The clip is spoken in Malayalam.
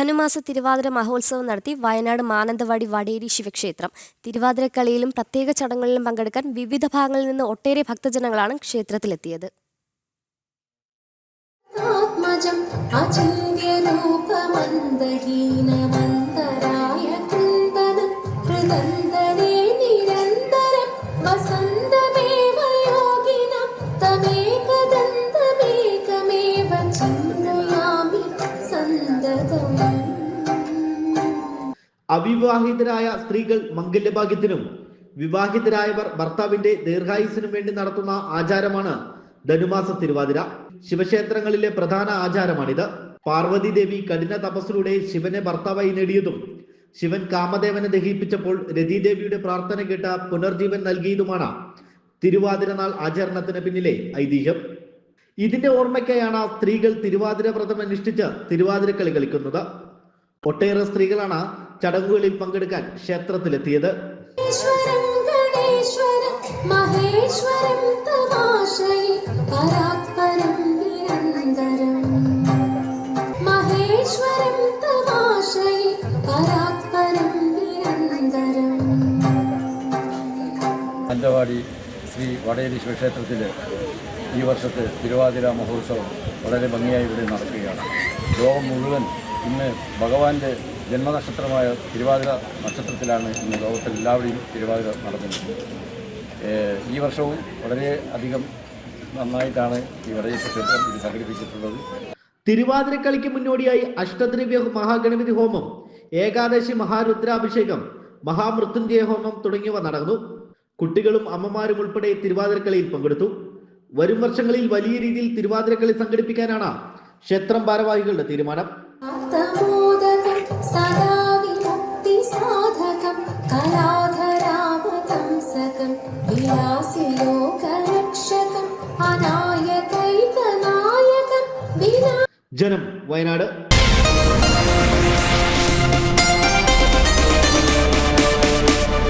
ധനുമാസ തിരുവാതിര മഹോത്സവം നടത്തി വയനാട് മാനന്തവാടി വടേരി ശിവക്ഷേത്രം. തിരുവാതിരക്കളിയിലും പ്രത്യേക ചടങ്ങുകളിലും പങ്കെടുക്കാൻ വിവിധ ഭാഗങ്ങളിൽ നിന്ന് ഒട്ടേറെ ഭക്തജനങ്ങളാണ് ക്ഷേത്രത്തിലെത്തിയത്. ആത്മജം അചിന്യരൂപമന്ദഹീനമന്തരായ കൃന്ദനം ഹൃദന്തരേ നിരന്തരം വസന്തമേവ യോഗിനം തമേകദന്തമേകമേവ അവിവാഹിതരായ സ്ത്രീകൾ മംഗല്യഭാഗ്യത്തിനും വിവാഹിതരായവർ ഭർത്താവിന്റെ ദീർഘായുസിനും വേണ്ടി നടത്തുന്ന ആചാരമാണ് ധനുമാസ തിരുവാതിര. ശിവക്ഷേത്രങ്ങളിലെ പ്രധാന ആചാരമാണിത്. പാർവതി ദേവി കഠിന തപസ്സിലൂടെ ശിവനെ ഭർത്താവായി നേടിയതും ശിവൻ കാമദേവനെ ദഹിപ്പിച്ചപ്പോൾ രതിദേവിയുടെ പ്രാർത്ഥന കേട്ട പുനർജീവൻ നൽകിയതുമാണ് തിരുവാതിര നാൾ ആചരണത്തിന് പിന്നിലെ ഐതിഹ്യം. ഇതിന്റെ ഓർമ്മയ്ക്കായാണ് സ്ത്രീകൾ തിരുവാതിര വ്രതം അനുഷ്ഠിച്ച് തിരുവാതിരക്കളി കളിക്കുന്നത്. ഒട്ടേറെ സ്ത്രീകളാണ് ചടങ്ങുകളിൽ പങ്കെടുക്കാൻ ക്ഷേത്രത്തിലെത്തിയത് മഞ്ചവാടി ശ്രീ വടയരി ശിവക്ഷേത്രത്തിൽ ഈ വർഷത്തെ തിരുവാതിര മഹോത്സവം വളരെ ഭംഗിയായി ഇവിടെ നടക്കുകയാണ്. ലോകം മുഴുവൻ ഇന്ന് ഭഗവാന്റെ ജന്മനക്ഷത്രമായ തിരുവാതിര നക്ഷത്രത്തിലാണ് ഇന്ന് ലോകത്തിൽ എല്ലാവരുടെയും തിരുവാതിര നടക്കുന്നത്. ഈ വർഷവും വളരെ അധികം നന്നായിട്ടാണ് ഈ വടയേശ്വര ക്ഷേത്രം ഇത് സംഘടിപ്പിച്ചിട്ടുള്ളത്. തിരുവാതിരക്കളിക്ക് മുന്നോടിയായി അഷ്ടദ്രവ്യ മഹാഗണപതി ഹോമം ഏകാദശി മഹാരുദ്രാഭിഷേകം മഹാമൃത്യുഞ്ജയ ഹോമം തുടങ്ങിയവ നടന്നു. കുട്ടികളും അമ്മമാരും ഉൾപ്പെടെ തിരുവാതിരക്കളിയിൽ പങ്കെടുത്തു. വരും വർഷങ്ങളിൽ വലിയ രീതിയിൽ തിരുവാതിരക്കളി സംഘടിപ്പിക്കാനാണ് ക്ഷേത്രം ഭാരവാഹികളുടെ തീരുമാനം. സദാ സാധകം കലാധരാവതംസകം വിലാസി ലോകരക്ഷകം അനായകൈകനായകം ജനം വയനാട്